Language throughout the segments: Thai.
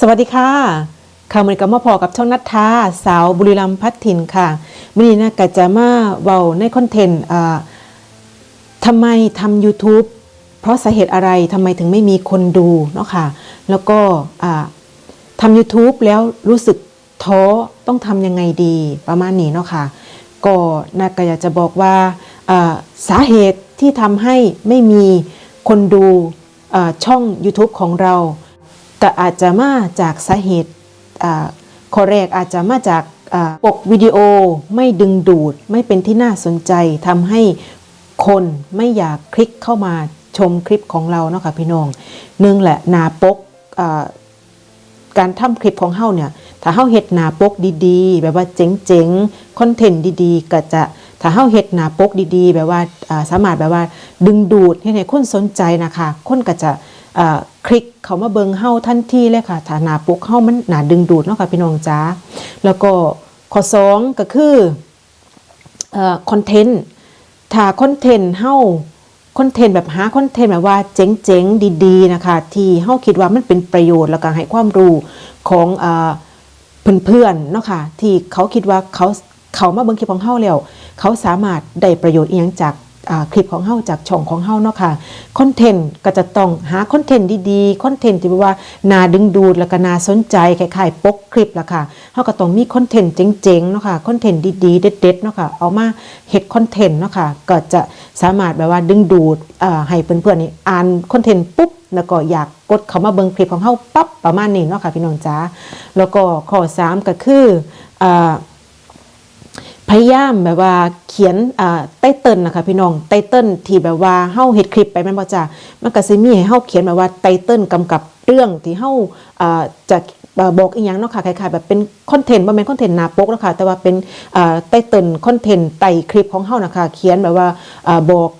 สวัสดีค่ะข่าวมันกับมาพอกับช่องนัทธาสาวบุรีรัมย์พัฒถินค่ะวันนี้นะกะจะมาเว้าในคอนเทนต์ทำไมทำ YouTube เพราะสาเหตุอะไรทำไมถึงไม่มีคนดูเนาะค่ะ แล้วก็ทำ YouTube แล้วรู้สึกท้อต้องทำยังไงดีประมาณนี้เนาะค่ะ ก็นาก็อยากจะบอกว่าสาเหตุที่ทำให้ไม่มีคนดูช่อง YouTube ของเรา ก็อาจจะมาจากสาเหตุข้อแรกอาจจะมาจากปกวิดีโอไม่ดึงดูด ไม่เป็นที่น่าสนใจทำให้คนไม่อยากคลิกเข้ามาชมคลิปของเราเนาะค่ะพี่น้องหนึ่งแหละหนาปกการทำคลิปของเฮาเนี่ยถ้าเฮาเฮ็ดหน้าปกดีๆ แบบว่าเจ๋งๆคอนเทนต์ดีๆ ก็จะถ้าเฮาเฮ็ดหน้าปกดีๆ แบบว่าสามารถแบบว่าดึงดูดให้คนสนใจนะคะ คนก็จะ คลิกเขามาเบิงเฮาทันทีเลยค่ะถ้านาปกเฮามันหนาดึงดูดเนาะค่ะพี่น้องจ๋าแล้วก็ข้อสองก็คือคอนเทนต์ถ้าคอนเทนต์เฮาคอนเทนต์แบบหาคอนเทนต์แบบว่าเจ๋งๆ ดีๆนะคะ ที่เฮาคิดว่ามันเป็นประโยชน์แล้วก็ให้ความรู้ของเพื่อนๆเนาะค่ะที่เขาคิดว่าเขาเขามาเบิ่งคลิปของเฮาแล้ว เขาสามารถได้ประโยชน์อีหยังจาก คลิปของเฮาจากช่องของเฮาเนาะค่ะคอนเทนต์ก็จะต้องหาคอนเทนต์ดีๆคอนเทนต์ที่แบบว่าน่าดึงดูดแล้วก็น่าสนใจคล้ายๆปกคลิปละค่ะเฮาก็ต้องมีคอนเทนต์เจ๋งๆเนาะค่ะคอนเทนต์ดีๆเด็ดๆเนาะค่ะเอามาเฮ็ดคอนเทนต์เนาะค่ะก็จะสามารถแบบว่าดึงดูดให้เพื่อนๆนี่อ่านคอนเทนต์ปุ๊บแล้วก็อยากกดเข้ามาเบิ่งคลิปของเฮาปั๊บประมาณนี้เนาะค่ะพี่น้องจ๋าแล้วก็ข้อสามก็คืออ่า พยายามแบบว่าเขียนไตเติลนะคะพี่น้องไตเติลที่แบบว่าเฮาเฮ็ดคลิปไปแม่นบ่จ้ามันก็สิมีให้เฮาเขียนแบบว่าไตเติลกำกับเรื่องที่เฮาอ่าจะเอ่อบอกอีหยังเนาะค่ะคล้ายๆแบบเป็นคอนเทนต์บ่แม่นคอนเทนต์หน้าปกเนาะค่ะแต่ว่าเป็นไตเติลคอนเทนต์ไต่คลิปของเฮานะคะเขียนแบบว่าบอก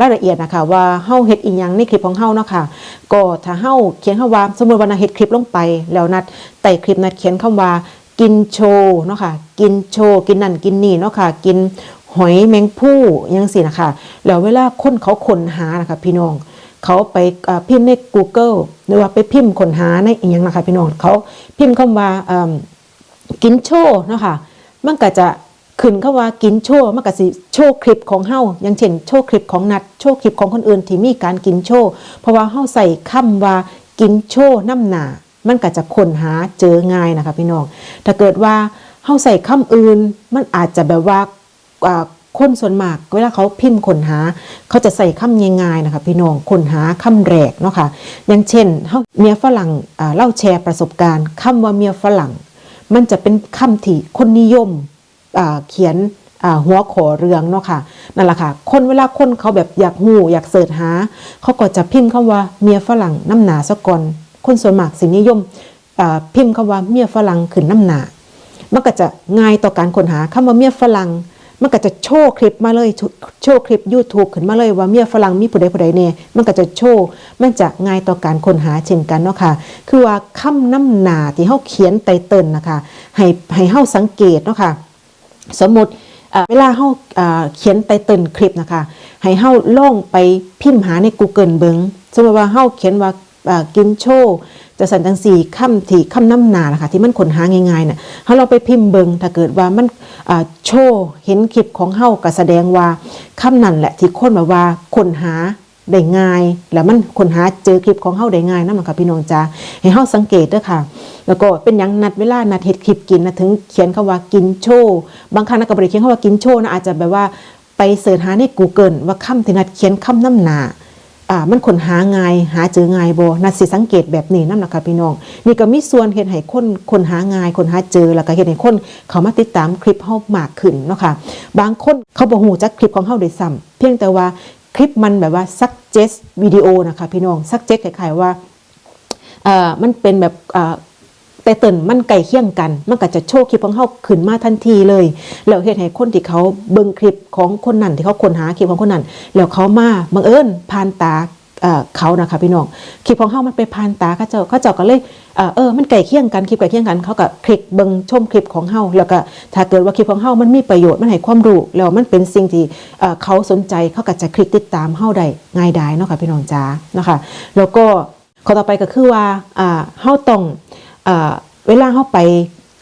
รายละเอียดนะคะว่าเฮาเฮ็ดอีหยังในคลิปของเฮาเนาะค่ะก็ถ้าเฮาเขียนคำว่าสมมุติว่านาเฮ็ดคลิปลงไป แล้วนัดใต้คลิปนัดเขียนคำว่า กินโชว์เนาะค่ะกินโชว์กินนั่นกินนี่เนาะค่ะกินหอยแมงผู้อยังสินะคะแล้วเวลาคนเขาค้นหานะคะพี่น้อง เขาไปพิมพ์ใน Google หรือว่าไปพิมพ์ค้นหาในอีหยังนะคะพี่น้องเขาพิมพ์คำว่าเอิ่มกินโชว์เนาะค่ะมันก็จะขึ้นเข้าว่ากินโชว์มันก็สิโชว์คลิปของเฮาอย่างเช่นโชว์คลิปของนัดโชว์คลิปของคนอื่นที่มีการกินโชว์เพราะว่าเฮาใส่คำว่ากินโชว์น้ำหนา มันก็จะค้นหาเจอง่ายนะคะพี่น้อง ถ้าเกิดว่าเฮาใส่คำอื่น มันอาจจะแบบว่าคนส่วนมากเวลาเขาพิมพ์ค้นหา เขาจะใส่คำง่ายๆนะคะพี่น้องค้นหาคำแรกเนาะค่ะอย่างเช่นเฮาเมียฝรั่งเล่าแชร์ประสบการณ์คำว่าเมียฝรั่ง มันจะเป็นคำที่คนนิยมเขียนหัวขอเรืองเนาะค่ะนั่นแหละค่ะ คนเวลาคนเขาแบบอยากหูอยากเสิร์ชหา เขาก็จะพิมพ์คำว่าเมียฝรั่งน้ำหนาสะกอน คนส่วนมากสินิยมอ่าพิมพ์คำว่าเมียฝรั่งขึ้นน้ำหนามันก็จะง่ายต่อการค้นหาคำว่าเมียฝรั่งมันก็จะโชว์คลิปมาเลยโชว์คลิป YouTube ขึ้นมาเลยว่าเมียฝรั่งมีผู้ใดผู้ใดเนี่ยมันก็จะโชว์มันจะง่ายต่อการค้นหาเช่นกันเนาะค่ะคือว่าคำน้ำหนาที่เฮาเขียนไตเติลนะคะให้ให้เฮาสังเกตเนาะค่ะสมมติเวลาเฮาเขียนไตเติลคลิปนะคะให้เฮาล่องไปพิมพ์หาใน Google เบิงสมมติว่าเฮาเขียนว่า กินโชว์จะสันจังสี่ำที่คำน้ำหนานะค่ะที่มันค้นหาง่ายๆน่ะเฮาลองไปพิมพ์เบิงถ้าเกิดว่ามันโชว์เห็นคลิปของเฮาก็แสดงว่าคำนั้นแหละที่คนแบบว่าคนหาได้ง่าย แล้วมันคนหาเจอคลิปของเฮาได้ง่ายนำค่ะพี่น้องจ้าให้เฮาสังเกตด้อค่ะ แล้วก็เป็นหยังนัดเวลานัดเฮ็ดคลิปกินนะถึงเขียนคำว่ากินโชว์บางครั้งนะก็บ่ได้เขียนคำว่ากินโชว์นะอาจจะแบบว่าไปเสิร์ชหาใน Google ว่าคำที่นัดเขียนคำน้ำหนา อ่ามันคนหาง่ายหาเจอง่ายบ่นัดสิสังเกตแบบนี้นำนะคะพี่น้อง นี่ก็มีส่วนเฮ็ดให้คนคนหาง่ายคนหาเจอแล้วก็เฮ็ดให้คนเขามาติดตามคลิปเฮามากขึ้นเนาะค่ะบางคนเขาบ่ฮู้จักคลิปของเฮาด้วยซ้ำเพียงแต่ว่าคลิปมันแบบว่า suggest วิดีโอนะคะพี่น้อง suggest คล้ายๆว่าเอ่อมันเป็นแบบเอ่อ แต่เตินมันไก่เคี่ยงกัน มันก็จะโชว์คลิปของเขาขึ้นมาทันทีเลย แล้วเหตุให้คนที่เขาเบิ่งคลิปของคนนั้นที่เขาค้นหาคลิปของคนนั้นแล้วเขามาบังเอิญผ่านตาเขานะคะพี่น้องคลิปของเขามันไปผ่านตาเขาเจ้าเขาเจ้าก็เลยเออมันไก่เคี่ยงกันคลิปไก่เคี่ยงกันเขาก็คลิกเบิ่งชมคลิปของเฮาแล้วก็ถ้าเกิดว่าคลิปของเฮามันมีประโยชน์มันให้ความรู้แล้วมันเป็นสิ่งที่เขาสนใจเขาก็จะคลิกติดตามเฮาได้ง่ายดายเนาะค่ะพี่น้องจ้าเนาะค่ะแล้วก็ข้อต่อไปก็คือว่าอ่าเฮาต้อง เวลาเขาไป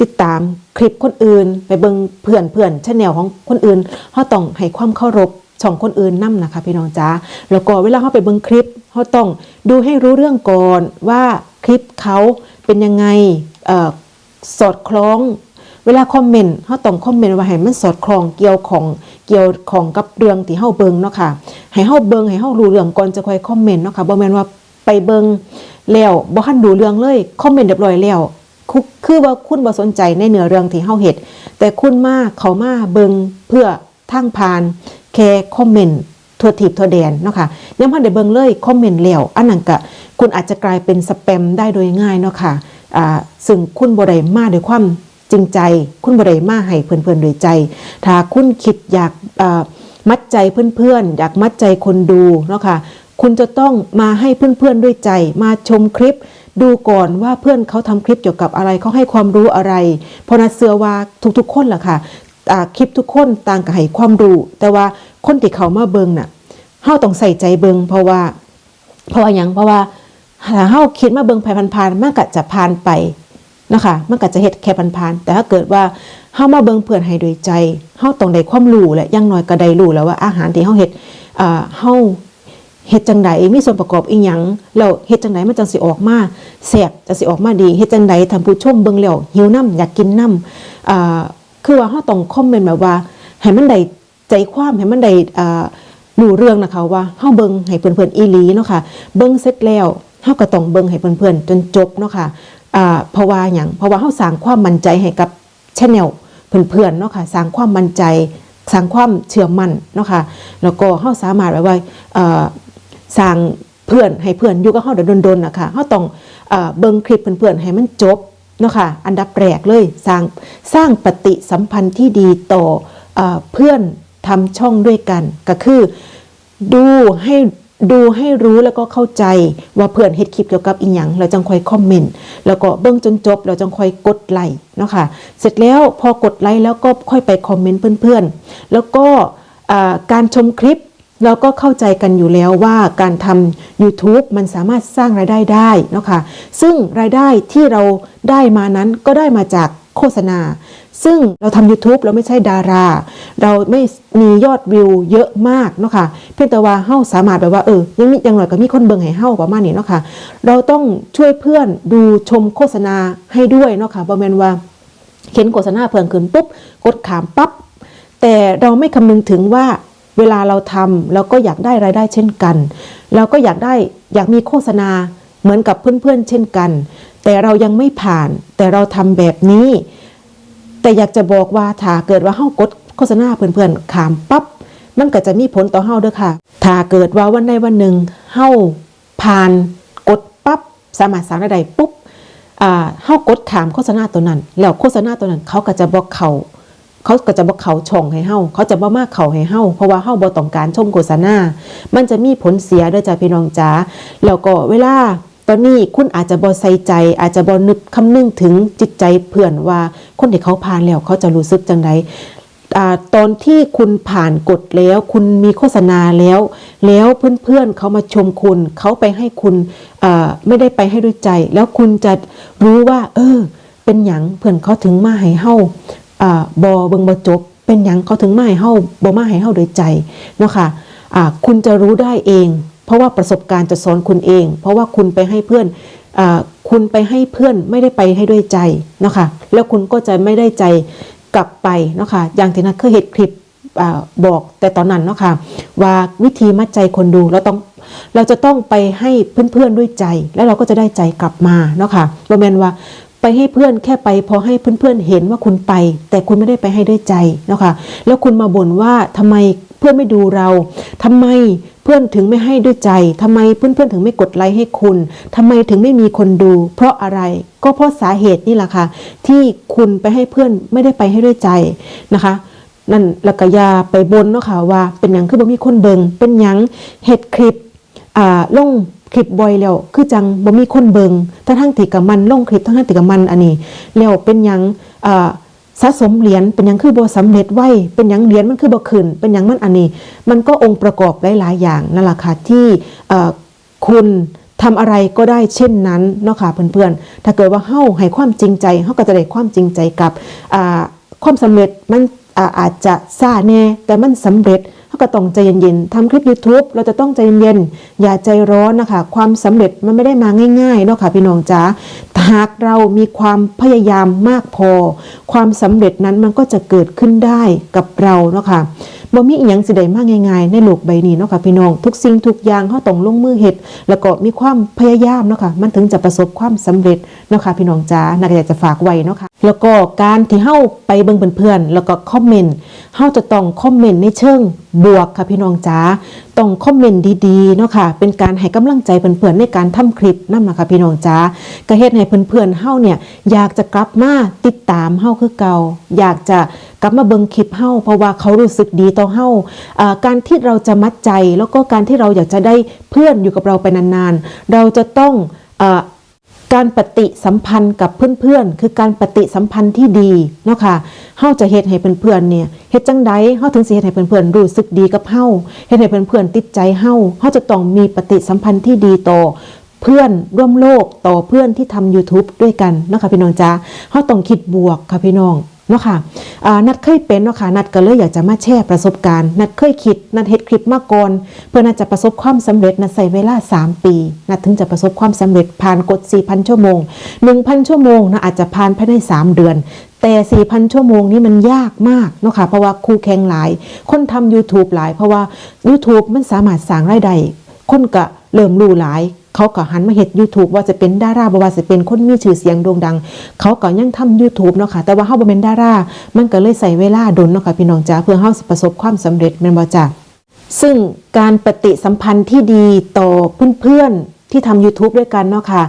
ติดตามคลิปคนอื่น ไปเบิงเพื่อนเพื่อนชแนลของคนอื่นเขาต้องให้ความเคารพช่องคนอื่นนํนะคะพี่น้องจ้าแล้วก็เวลาเขาไปเบิงคลิปเขาต้องดูให้รู้เรื่องก่อนว่าคลิปเขาเป็นยังไงอสอดคล้อง เวลาคอมเมนต์เขาต้องคอมเมนต์ว่าให้มันสอดคล้องเกี่ยวของเกี่ยวของกับเรื่องที่เฮาเบิงเนาะค่ะให้เฮาเบิงให้เฮารู้เรื่องก่อนจะค่อยคอมเมนต์เนาะค่ะบ่แม่นว่า ไปเบิงแล้วบ่ทันดูเรื่องเลยคอมเมนต์เรียบร้อยแล้วคุคือว่าคุณบ่สนใจในเนื้อเรื่องที่เฮาเฮ็ดแต่คุณมาเขามาเบิงเพื่อทางผ่านแค่คอมเมนต์ทั่วทิพย์ทั่วแดนเนาะค่ะยังพันได้เบิงเลยคอมเมนต์แล้วอันนั้นก็คุณอาจจะกลายเป็นสแปมได้โดยง่ายเนาะค่ะอ่าซึ่งคุณบ่ได้มาด้วยความจริงใจ คุณบริมาให้เพื่อนๆโดวยใจ ถ้าคุณคิดอยากอ่อมัดใจเพื่อนๆ อยากมัดใจคนดูเนาะค่ะ คุณจะต้องมาให้เพื่อนๆด้วยใจ มาชมคลิป ดูก่อนว่าเพื่อนเขาทำคลิปเกี่ยวกับอะไรเขาให้ความรู้อะไรเพราะนัดเสือว่าทุกๆคนแหละค่ะคลิปทุกคนต่างกับให้ความรู้ แต่ว่าคนที่เขามาเบิงน่ะเฮาต้องใส่ใจเบิงเพราะว่า เพราะว่ายังเพราะว่าถ้าเฮาคิดมาเบิงภายผ่านๆมันก็จะผ่านไปนะคะมันก็จะเฮ็ดแค่ผ่านๆแต่ถ้าเกิดว่าเฮามาเบิงเพื่อนให้โดยใจเฮาต้องได้ความรู้และย่างน้อยก็ได้รู้แล้วว่าอาหารที่เฮาเฮ็ดเฮา เฮ็ดจังไดมีส่วนประกอบอีหยังแล้วเฮ็ดจังไดมันจังสิออกมาแซ่บจังสิออกมาดีเฮ็ดจังไดท่านผู้ชมเบิ่งแล้วหิวน้ำอยากกินน้ำอ่าคือว่าเฮาต้องคอมเมนต์แบบว่าให้มันได้ใจความให้มันได้อ่ารู้เรื่องนะคะว่าเฮาเบิ่งให้เพื่อนๆอีหลีเนาะค่ะเบิ่งเสร็จแล้วเฮาก็ต้องเบิ่งให้เพื่อนๆจนจบเนาะค่ะอ่าเพราะว่าหยังเพราะว่าเฮาสร้างความมั่นใจให้กับชแนลเพื่อนๆเนาะค่ะสร้างความมั่นใจ สร้างความเชื่อมั่นเนาะค่ะแล้วก็เฮาสามารถแบบว่าเอ่อ สร้างเพื่อนให้เพื่อนอยู่กับเฮาเดยวโดนๆนะคะเฮาต้องเบิ่งคลิปเพื่อนๆให้มันจบเนาะค่ะอันดับแรกเลยสร้างสร้างปฏิสัมพันธ์ที่ดีต่อเอ่อเพื่อนทำช่องด้วยกัน ก็คือดูให้ดูให้รู้แล้วก็เข้าใจว่าเพื่อนเฮ็ดคลิปเกี่ยวกับอีหยังเราจังคอยคอมเมนต์แล้วก็เบิ่งจนจบ เราจังคอยกดไลค์เนาะค่ะเสร็จแล้วพอกดไลค์แล้วก็ค่อยไปคอมเมนต์เพื่อนๆ แล้วก็การชมคลิป เราก็เข้าใจกันอยู่แล้วว่าการทำ YouTube มันสามารถสร้างรายได้ได้เนาะค่ะซึ่งรายได้ที่เราได้มานั้นก็ได้มาจากโฆษณา ซึ่งเราทำ YouTube เราไม่ใช่ดารา เราไม่มียอดวิวเยอะมากเนาะค่ะเพียงแต่ว่าเฮาสามารถแบบว่าเออยังมีย่างหน่อยก็มีคนเบิ่งให้เฮาประมาณนี้เนาะค่ะเราต้องช่วยเพื่อนดูชมโฆษณาให้ด้วยเนาะค่ะบ่แม่นว่าเห็นโฆษณาเพิ่นขึ้นปุ๊บกดขามปั๊บแต่เราไม่คำนึงถึงว่า เวลาเราทำเราก็อยากได้รายได้เช่นกัน เราก็อยากได้อยากมีโฆษณาเหมือนกับเพื่อนๆเช่นกัน แต่เรายังไม่ผ่าน แต่เราทำแบบนี้ แต่อยากจะบอกว่าถ้าเกิดว่าเฮากดโฆษณาเพื่อนๆขามปั๊บมันก็จะมีผลต่อเฮาเด้อค่ะ ถ้าเกิดว่าวันใดวันหนึ่งเฮาผ่านกดปั๊บสามารถสร้างรายได้ปุ๊บอ่าเฮากดขามโฆษณาตัวนั้น แล้วโฆษณาตัวนั้นเขาก็จะบอกเขา เขาก็จะบอกเขาช่องให้เฮาเขาจะบ่มากเขาให้เฮาเพราะว่าเฮาบ่ต้องการชมโฆษณา มันจะมีผลเสียด้วยจ้ะพี่น้องจ๋าแล้วก็เวลาตอนนี้คุณอาจจะบ่ใส่ใจ อาจจะบ่นึกคำนึงถึงจิตใจเพื่อนว่าคนที่เขาผ่านแล้วเขาจะรู้สึกจังไดอ่าตอนที่คุณผ่านกฎแล้ว คุณมีโฆษณาแล้ว แล้วเพื่อนๆเขามาชมคุณ เขาไปให้คุณอ่าไม่ได้ไปให้ด้วยใจ แล้วคุณจะรู้ว่า เออ เป็นหยังเพื่อนเขาถึงมาให้เฮา อ่าบอเบิงบอจบ เป็นหยังเขาถึงมาให้เฮาบอมาให้เฮาโดยใจเนาะค่ะอ่าคุณจะรู้ได้เอง เพราะว่าประสบการณ์จะสอนคุณเอง เพราะว่าคุณไปให้เพื่อนอ่าคุณไปให้เพื่อนไม่ได้ไปให้ด้วยใจเนาะค่ะแล้วคุณก็จะไม่ได้ใจกลับไปเนาะค่ะอย่างที่นัทเคยเห็นคลิปอาบอกแต่ตอนนั้นเนาะค่ะว่าวิธีมัดใจคนดูเราต้องเราจะต้องไปให้เพื่อนๆด้วยใจ แล้วเราก็จะได้ใจกลับมาเนาะค่ะบอแมนว่า ไปให้เพื่อนแค่ไปพอให้เพื่อนๆเห็นว่าคุณไป แต่คุณไม่ได้ไปให้ด้วยใจนะคะแล้วคุณมาบ่นว่าทำไมเพื่อนไม่ดูเราทำไมเพื่อนถึงไม่ให้ด้วยใจทำไมเพื่อนๆถึงไม่กดไลค์ให้คุณทำไมถึงไม่มีคนดู เพราะอะไรก็เพราะสาเหตุนี่แหละค่ะที่คุณไปให้เพื่อนไม่ได้ไปให้ด้วยใจนะคะนั่นล้วก็อยาไปบนเนาะค่ะว่าเป็นหยังคือบ่มีคนเบิงเป็นหยังเฮ็ดคลิปอ่าลง ลิปบ่อยแล้ว คือจังบ่มีคนเบิงทั้งทั้งๆที่กับมันลงคลิปทั้งทั้งๆที่กับมันอันนี้ แล้วเป็นยังอ่าสะสมเหรียญเป็นยังคือบ่สำเร็จไวเป็นยังเหรียญมันคือบ่ขึ้นเป็นยังมันอันนี้ มันก็องค์ประกอบหลายๆอย่างนั่นแหละค่ะที่เอ่อคุณทำอะไรก็ได้เช่นนั้นเนาะค่ะเพื่อนๆ ถ้าเกิดว่าเฮาให้ความจริงใจเฮาก็จะได้ความจริงใจกับอ่าความสำเร็จมัน อาอาจจะซาแน่แต่มันสำเร็จเฮาก็ต้องใจเย็นๆทำคลิป YouTube เราจะต้องใจเย็นๆอย่าใจร้อนนะคะ ความสำเร็จมันไม่ได้มาง่ายๆเนาะค่ะพี่น้องจ๋าหากเรามีความพยายามมากพอ ความสำเร็จนั้นมันก็จะเกิดขึ้นได้กับเราเนาะค่ะ บ่มีอีหยังสิได้มากง่ายๆ ในโลกใบนี้เนาะค่ะพี่น้อง ทุกสิ่งทุกอย่างเฮาต้องลงมือเฮ็ดแล้วก็มีความพยายามเนาะค่ะมันถึงจะประสบความสำเร็จเนาะค่ะพี่น้องจ๋าน่าอยากจะฝากไว้เนาะค่ะแล้วก็การที่เฮาไปเบิ่งเพื่อนๆแล้วก็คอมเมนต์เฮาจะต้องคอมเมนต์ในเชิง บวกค่ะพี่น้องจ๋าต้องคอมเมนต์ดีๆเนาะค่ะ เป็นการให้กำลังใจเพื่อนๆในการทำคลิปนำนะคะพี่น้องจ๋าก็เฮ็ดให้เพื่อนๆเฮาเนี่ยอยากจะกลับมาติดตามเฮาคือเก่า อยากจะกลับมาเบิงคลิปเฮาเพราะว่าเขารู้สึกดีต่อเฮาอ่าการที่เราจะมัดใจ แล้วก็การที่เราอยากจะได้เพื่อนอยู่กับเราไปนานๆ เราจะต้องอ การปฏิสัมพันธ์กับเพื่อนๆ คือการปฏิสัมพันธ์ที่ดีเนาะค่ะเฮาจะเฮ็ดให้เพื่อนๆเนี่ยเฮ็ดจังใดเฮาถึงสิเฮ็ดให้เพื่อนๆรู้สึกดีกับเฮาเฮ็ดให้เพื่อนๆติดใจเฮาเฮาจะต้องมีปฏิสัมพันธ์ที่ดีต่อเพื่อนร่วมโลกต่อเพื่อนที่ทำ YouTube ด้วยกันเนาะค่ะพี่น้องจ้าเฮาต้องคิดบวกค่ะพี่น้อง เนาะค่ะอ่านัดเคยเป็นเนาะค่ะนัดก็เลยอยากจะมาแชร์ประสบการณ์ นัดเคยคิด นัดเฮ็ดคลิปมาก่อนเพื่อนัดจะประสบความสำเร็จนัดใส่เวลา 3 ปี นัดถึงจะประสบความสำเร็จผ่านกฎ4,000 ชั่วโมง 1,000 ชั่วโมงนะอาจจะผ่านภายใน 3 เดือนแต่ 4,000 ชั่วโมงนี้มันยากมากเนาะค่ะ เพราะว่าครูแข่งหลาย คนทำ YouTube หลาย เพราะว่า YouTube มันสามารถสร้างรายได้ คนก็เริ่มรู้หลาย เขาก็หันมาเฮ็ด YouTube ว่าจะเป็นดาราบ่ว่าจะเป็นคนมีชื่อเสียงโด่งดัง เขาก็ยังทำ YouTube เนาะค่ะแต่ว่าเฮาบ่เป็นดารา มันก็เลยใส่เวลาดนเนาะค่ะพี่น้องจ๋าเพื่อเฮาสิประสบความสำเร็จแม่นบ่จ้ะซึ่งการปฏิสัมพันธ์ที่ดีต่อเพื่อนๆที่ทำ YouTube ด้วยกันเนาะค่ะ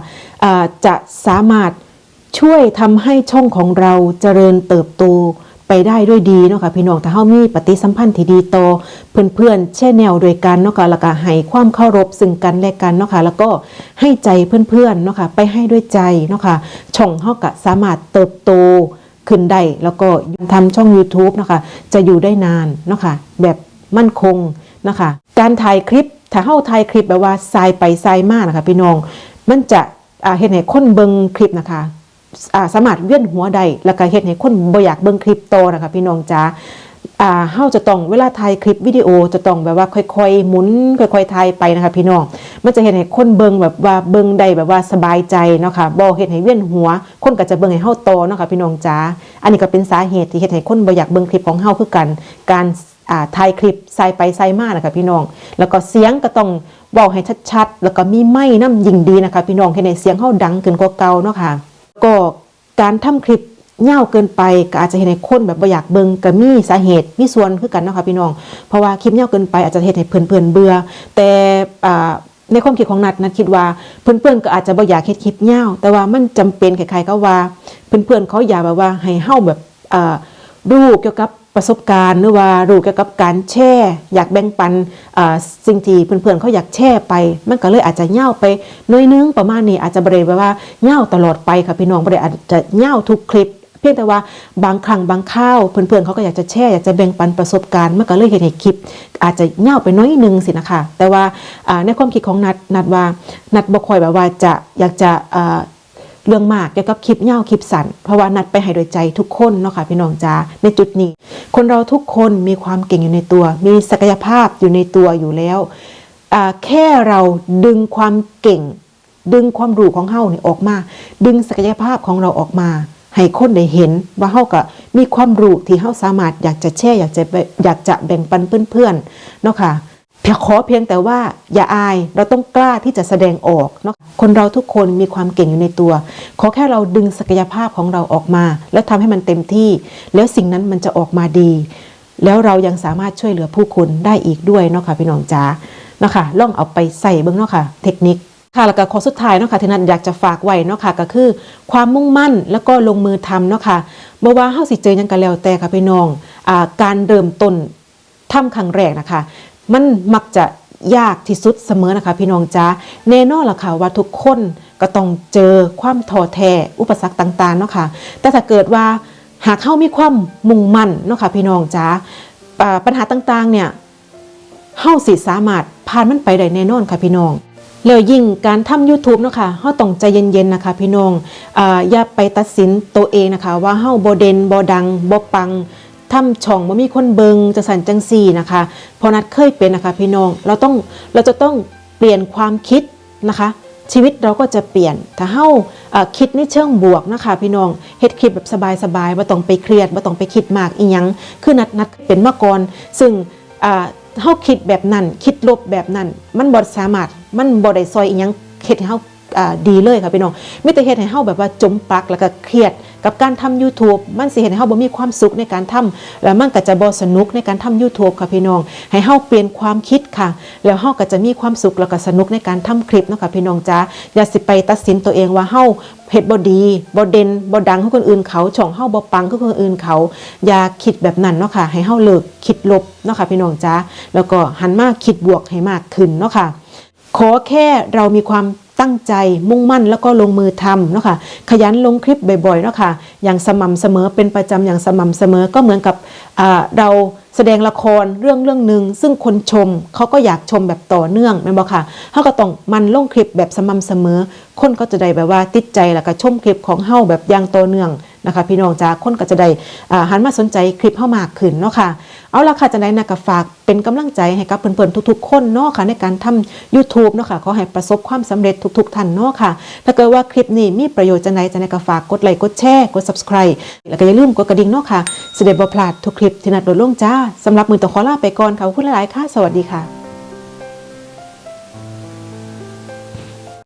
อ่าจะสามารถช่วยทำให้ช่องของเราเจริญเติบโต ไปได้ด้วยดีเนาะค่ะพี่น้องถ้าเฮามีปฏิสัมพันธ์ที่ดีต่อเพื่อนๆแช่แนวโดวยกันเนาะค่ะแล้วก็ให้ความเคารพซึ่งกันและกันเนาะค่ะแล้วก็ให้ใจเพื่อนๆเนาะค่ะไปให้ด้วยใจเนาะค่ะช่องเฮาก็สามารถเติบโตขึ้นได้แล้วก็ทำช่อง YouTube เนาะคะจะอยู่ได้นานเนาะค่ะแบบมั่นคงนะคะการถ่ายคลิปถ้าเฮาถ่ายคลิปแบบว่าสายไปสายมานะคะพี่น้อง มันจะอ่าเห็นให้คนเบิงคลิปนะคะ สามารถเวียนหัวได้แล้วก็เฮ็ดให้คนบ่อยากเบิ่งคลิปโตนะคะพี่น้องจ๋าอ่าเฮาจะต้องเวลาถ่ายคลิปวิดีโอจะต้องแบบว่าค่อยๆหมุนค่อยๆถ่ายไปนะคะพี่น้อง มันจะเฮ็ดให้คนเบิ่งแบบว่าเบิ่งได้แบบว่าสบายใจเนาะค่ะบ่เฮ็ดให้เวียนหัว คนก็จะเบิ่งให้เฮาโตเนาะค่ะพี่น้องจ๋า อันนี้ก็เป็นสาเหตุที่เฮ็ดให้คนบ่อยากเบิ่งคลิปของเฮาคือกัน การอ่าถ่ายคลิปใส่ไปใส่มานะคะพี่น้อง แล้วก็เสียงก็ต้องเว้าให้ชัดๆ แล้วก็มีไม้น้ำยิ่งดีนะคะพี่น้องให้ในเสียงเฮาดังขึ้นกว่าเก่าเนาะค่ะ ก็การทำคลิปเง่าเกินไปก็อาจจะเห็นให้คนแบบบ่อยากเบิงก็มีสาเหตุมีส่วนคือกันเนาะค่ะพี่น้อง เพราะว่าคลิปเง่าเกินไปอาจจะเห็นให้เพื่อนๆเบื่อแต่ในความคิดของนัดนัดคิดว่าเพื่อนๆก็อาจจะบ่อยากเฮ็ดคลิปเง่าแต่ว่ามันจำเป็นใครๆก็ว่าเพื่อนๆเขาอยากแบบว่าให้เฮาแบบรู้เกี่ยวกับ ประสบการณ์หรือว่ารู้เกี่ยวกับการแชร์อยากแบ่งปันสิ่งที่เพื่อนๆเขาอยากแชร์ไป มันก็เลยอาจจะเง่าไปน้อยนึงประมาณนี้อาจจะบริเวณว่าเง่าตลอดไปค่ะพี่น้องบริเวณอาจจะเง่าทุกคลิปเพียงแต่ว่าบางครั้งบางข้าวเพื่อนๆเขาก็อยากจะแชร์อยากจะแบ่งปันประสบการณ์มันก็เลยเห็นให้คลิป อาจจะเง่าไปน้อยนึงสินะคะ แต่ว่าในความคิดของนัดนัดว่านัดบ่ค่อยแบบว่าจะอยากจะ เรื่องมากเกี่ยวกับคลิปเง่าคลิปสั้นเพราะว่านัดไปให้โดยใจทุกคนเนาะค่ะพี่น้องจ้าในจุดนี้ คนเราทุกคนมีความเก่งอยู่ในตัว มีศักยภาพอยู่ในตัวอยู่แล้วแค่เราดึงความเก่ง ดึงความรู้ของเฮาเนี่ยออกมา ดึงศักยภาพของเราออกมา ให้คนได้เห็นว่าเฮาก็มีความรู้ที่เฮาสามารถอยากจะแชร์อยากจะอยากจะแบ่งปันเพื่อนๆเนาะค่ะ ขอเพียงแต่ว่าอย่าอายเราต้องกล้าที่จะแสดงออกเนาะคนเราทุกคนมีความเก่งอยู่ในตัว ขอแค่เราดึงศักยภาพของเราออกมา แล้วทำให้มันเต็มที่ แล้วสิ่งนั้นมันจะออกมาดี แล้วเรายังสามารถช่วยเหลือผู้คนได้อีกด้วยเนาะค่ะพี่น้องจ๋าเนาะค่ะลองเอาไปใส่เบิ้องเนาะค่ะเทคนิคค่ะแล้วก็ข้อสุดท้ายเนาะค่ะที่นันอยากจะฝากไว้เนาะค่ะก็คือความมุ่งมั่นแล้วก็ลงมือทำเนาะค่ะบ่ว่าเฮาสิเจอยังกันแล้วแต่ค่ะพี่น้องอาการเริ่มต้นทำครั้งแรกนะคะ มันมักจะยากที่สุดเสมอนะคะ พี่น้องจ้าแน่นอนล่ะค่ะว่าทุกคนก็ต้องเจอความท้อแท้อุปสรรคต่างๆเนาะค่ะแต่ถ้าเกิดว่าหากเข้ามีความมุ่งมั่นเนาะค่ะพี่น้องจ้าปัญหาต่างๆเนี่ยเฮาสิสามารถผ่านมันไปได้แน่นอนค่ะพี่น้องแล้วยิ่งการทำ YouTube เนาะค่ะเฮาต้องใจเย็นๆนะคะพี่น้องออย่าไปตัดสินตัวเองนะคะ ว่าเฮาบ่เด่นบ่ดังบ่ปัง ทำช่องบ่มีคนเบิงจะสั่นจังซี่นะคะพอนัดเคยเป็นนะคะพี่น้องเราต้องเราจะต้องเปลี่ยนความคิดนะคะ ชีวิตเราก็จะเปลี่ยนถ้าเฮาคิดในเชิงบวกนะคะ พี่น้องเฮ็ดคลิปแบบสบายๆบ่ต้องไปเครียดบ่ต้องไปคิดมากอีหยังคือนัดนัดเป็นมาก่อนซึ่งเฮาคิดแบบนั้น คิดลบแบบนั้น มันบ่สามารถมันบ่ได้ซอยอีหยังเฮ็ดให้เฮาอ่าดีเลยค่ะพี่น้องมีแต่เฮ็ดให้เฮาแบบว่าจมปักแล้วก็เครียด กับการทำ YouTube มันสิเฮ็ดให้เฮาบ่มีความสุขในการทำแล้วมันก็จะบ่สนุกในการทำ YouTube ค่ะพี่น้อง ให้เฮาเปลี่ยนความคิดค่ะ แล้วเฮาก็จะมีความสุขแล้วก็สนุกในการทำคลิปเนาะค่ะพี่น้องจ้าอย่าสิไปตัดสินตัวเองว่าเฮาเฮ็ดบ่ดีบ่เด่นบ่ดังคือคนอื่นเขาช่องเฮาบ่ปังคือคนอื่นเขา อย่าคิดแบบนั้นเนาะค่ะ ให้เฮาเลิกคิดลบเนาะค่ะพี่น้องจ้าแล้วก็หันมาคิดบวกให้มากขึ้นเนาะค่ะขอแค่เรามีความ ตั้งใจมุ่งมั่นแล้วก็ลงมือทำเนาะค่ะขยันลงคลิปบ่อยๆเนาะค่ะอย่างสม่ำเสมอเป็นประจำอย่างสม่ำเสมอก็เหมือนกับเราแสดงละครเรื่องเรื่องหนึ่งซึ่งคนชมเขาก็อยากชมแบบต่อเนื่องแม่บอกค่ะเขาก็ต้องมันลงคลิปแบบสม่ำเสมอ คนก็จะได้แบบว่าติดใจแล้วก็ชมคลิปของเฮาแบบอย่างต่อเนื่อง นะคะพี่น้องจ้าคนก็จะได้หันมาสนใจคลิปเฮามากขึ้นเนาะค่ะเอาละค่ะจะได้นะก็ฝากเป็นกำลังใจให้กับเพื่อนๆทุกๆ คนเนาะค่ะในการทำ YouTube เนาะค่ะขอให้ประสบความสำเร็จทุกๆท่านเนาะค่ะ ถ้าเกิดว่าคลิปนี้มีประโยชน์จังใดจะในก็ฝากกดไลค์กดแชร์กด subscribe แล้วก็อย่าลืมกดกระดิ่งเนาะค่ะสิได้บ่พลาดทุกคลิปที่นัดโดดลงจ้าสำหรับมือต่อขอลาไปก่อนค่ะขอบคุณหลายๆค่ะ สวัสดีค่ะ